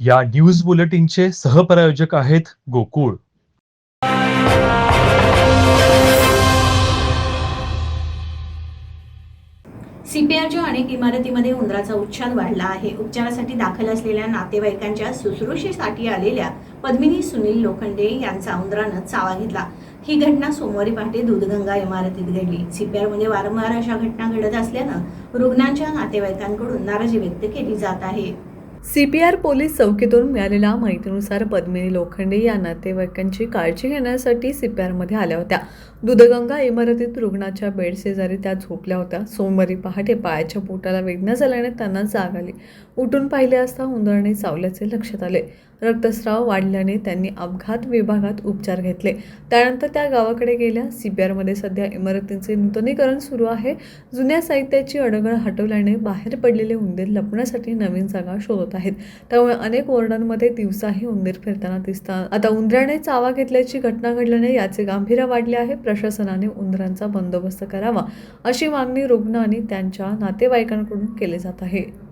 या न्यूज बुलेटिनचे सहप्रायोजक आहेत गोकुळ. सीपीआरच्या अनेक इमारतीमध्ये उंदराचा उच्छाद वाढला आहे. उपचारासाठी दाखल असलेल्या नातेवाईकांच्या शुश्रूषेसाठी आलेल्या पद्मिनी सुनील लोखंडे यांचा उंदरानं चावा घेतला. ही घटना सोमवारी पहाटे दूधगंगा इमारतीत घडली. सीपीआरमध्ये म्हणजे वारंवार अशा घटना घडत असल्यानं रुग्णांच्या नातेवाईकांकडून नाराजी व्यक्त केली जात आहे. सी पी आर पोलीस चौकीतून मिळालेल्या माहितीनुसार पद्मिनी लोखंडे या नातेवाईकांची काळजी घेण्यासाठी सी पी आरमध्ये आल्या होत्या. दुधगंगा इमारतीत रुग्णाच्या बेड शेजारी त्या झोपल्या होत्या. सोमवारी पहाटे पायाच्या पोटाला वेदना झाल्याने त्यांना जाग आली. उठून पाहिले असता उंदराने चावल्याचे लक्षात आले. रक्तस्राव वाढल्याने त्यांनी अपघात विभागात उपचार घेतले. त्यानंतर त्या गावाकडे गेल्या. सी पी आरमध्ये सध्या इमारतींचे नूतनीकरण सुरू आहे. जुन्या साहित्याची अडगळ हटवल्याने बाहेर पडलेले उंदीर लपण्यासाठी नवीन जागा शोधत आहेत. त्यामुळे अनेक वॉर्डांमध्ये दिवसाही उंदीर फिरताना दिसतात. आता उंदराने चावा घेतल्याची घटना घडल्याने याचे गांभीर्य वाढले आहे. प्रशासनाने उंदरांचा बंदोबस्त करावा अशी मागणी रुग्ण आणि त्यांच्या नातेवाईकांकडून केली जात आहे.